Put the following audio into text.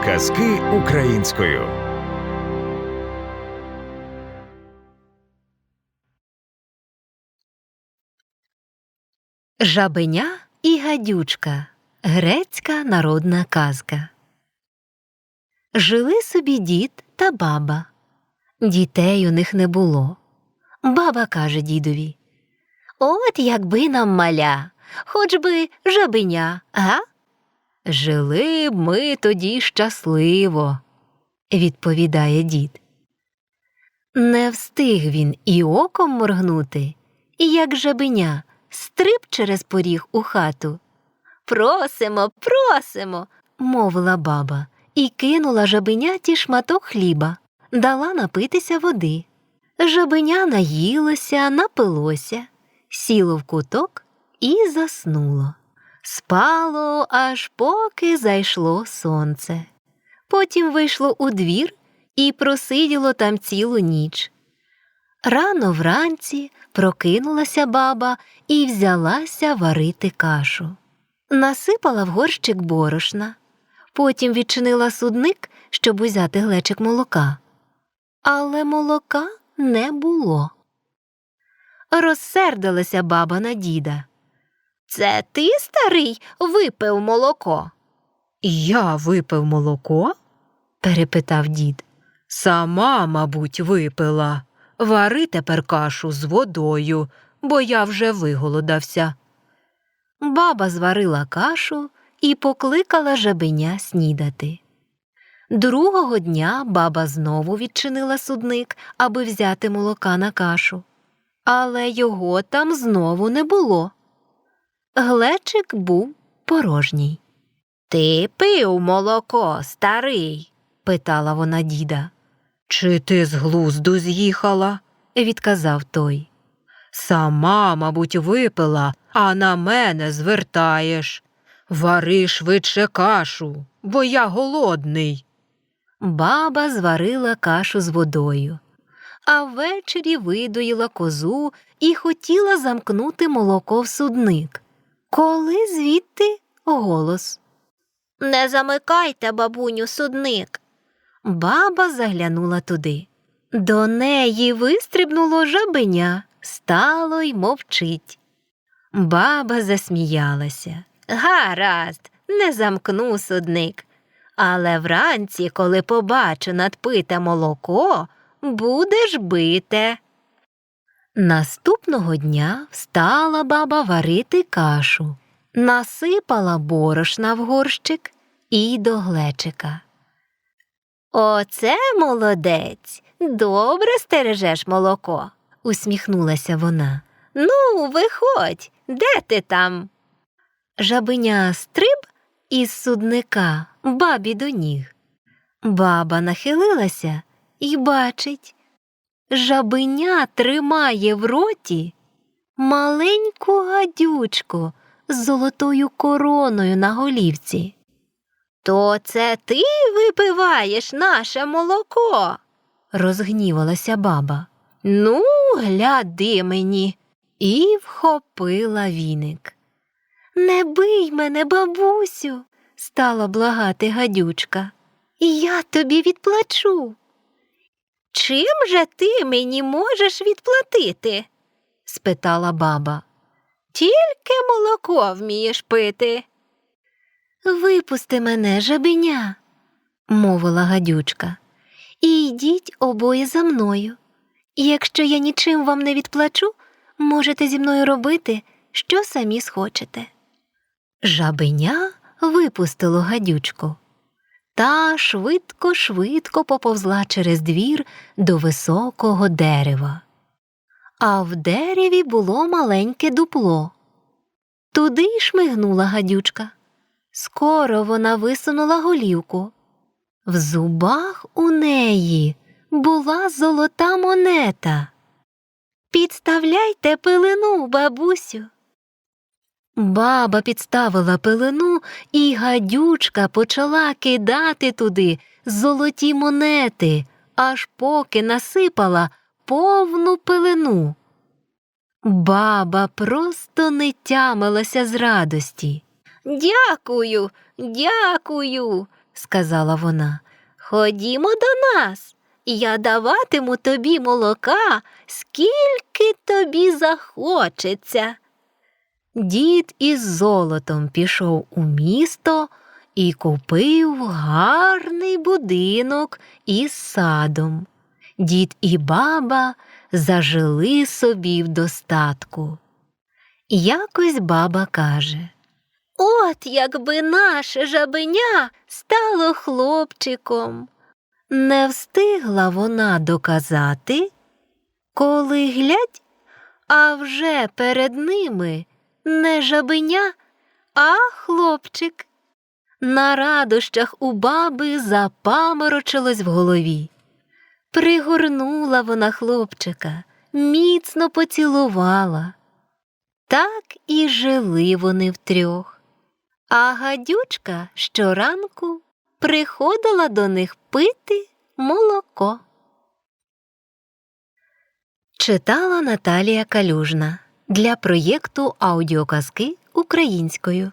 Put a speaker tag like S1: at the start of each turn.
S1: Аудіоказки українською.
S2: Жабеня і гадючка. Грецька народна казка. Жили собі дід та баба. Дітей у них не було. Баба каже дідові От якби нам маля, хоч би жабеня, га? Жили б ми тоді щасливо, відповідає дід. Не встиг він і оком моргнути, і як жабеня стриб через поріг у хату. Просимо, просимо, мовила баба, і кинула жабеняті шматок хліба, дала напитися води. Жабеня наїлося, напилося, сіло в куток і заснуло. Спало, аж поки зайшло сонце. Потім вийшло у двір і просиділо там цілу ніч. Рано вранці прокинулася баба і взялася варити кашу. Насипала в горщик борошна, потім відчинила судник, щоб узяти глечик молока. Але молока не було. Розсердилася баба на діда. Це ти, старий, випив молоко?
S3: Я випив молоко?
S2: перепитав дід.
S3: Сама, мабуть, випила. Вари тепер кашу з водою, бо я вже виголодався.
S2: Баба зварила кашу і покликала жабеня снідати. Другого дня баба знову відчинила судник, аби взяти молока на кашу. Але його там знову не було. Глечик був порожній. Ти пив молоко, старий? питала вона діда.
S3: Чи ти з глузду з'їхала?
S2: Відказав той.
S3: Сама, мабуть, випила, а на мене звертаєш. Вари швидше кашу, бо я голодний.
S2: Баба зварила кашу з водою, а ввечері видоїла козу і хотіла замкнути молоко в судник. Коли звідти голос. Не замикайте, бабуню, судник. Баба заглянула туди. До неї вистрибнуло жабеня, стало й мовчить. Баба засміялася. Гаразд, не замкну судник. Але вранці, коли побачу надпите молоко, будеш бите. Наступного дня встала баба варити кашу, насипала борошна в горщик і до глечика. Оце молодець, добре стережеш молоко, усміхнулася вона. Ну, виходь, де ти там? Жабеня стриб із судника бабі до ніг. Баба нахилилася і бачить. Жабеня тримає в роті маленьку гадючку з золотою короною на голівці. То це ти випиваєш наше молоко? розгнівалася баба. Ну, гляди мені. І вхопила віник. Не бий мене, бабусю, стала благати гадючка. Я тобі відплачу. Чим же ти мені можеш відплатити? спитала баба. Тільки молоко вмієш пити. Випусти мене, жабеня, мовила гадючка, і йдіть обоє за мною. Якщо я нічим вам не відплачу, можете зі мною робити, що самі схочете. Жабеня випустило гадючку. Та швидко, швидко поповзла через двір до високого дерева. А в дереві було маленьке дупло. Туди й шмигнула гадючка. Скоро вона висунула голівку. В зубах у неї була золота монета. Підставляйте пилину, бабусю. Баба підставила пилину, і гадючка почала кидати туди золоті монети, аж поки насипала повну пилину. Баба просто не тямилася з радості. Дякую, дякую, сказала вона. Ходімо до нас. Я даватиму тобі молока, скільки тобі захочеться. Дід із золотом пішов у місто і купив гарний будинок із садом. Дід і баба зажили собі в достатку. Якось баба каже От якби наше жабеня стало хлопчиком. Не встигла вона доказати, коли глядь, а вже перед ними не жабеня, а хлопчик. На радощах у баби запаморочилось в голові. Пригорнула вона хлопчика, міцно поцілувала. Так і жили вони втрьох. А гадючка щоранку приходила до них пити молоко. Читала Наталія Калюжна для проєкту аудіоказки українською.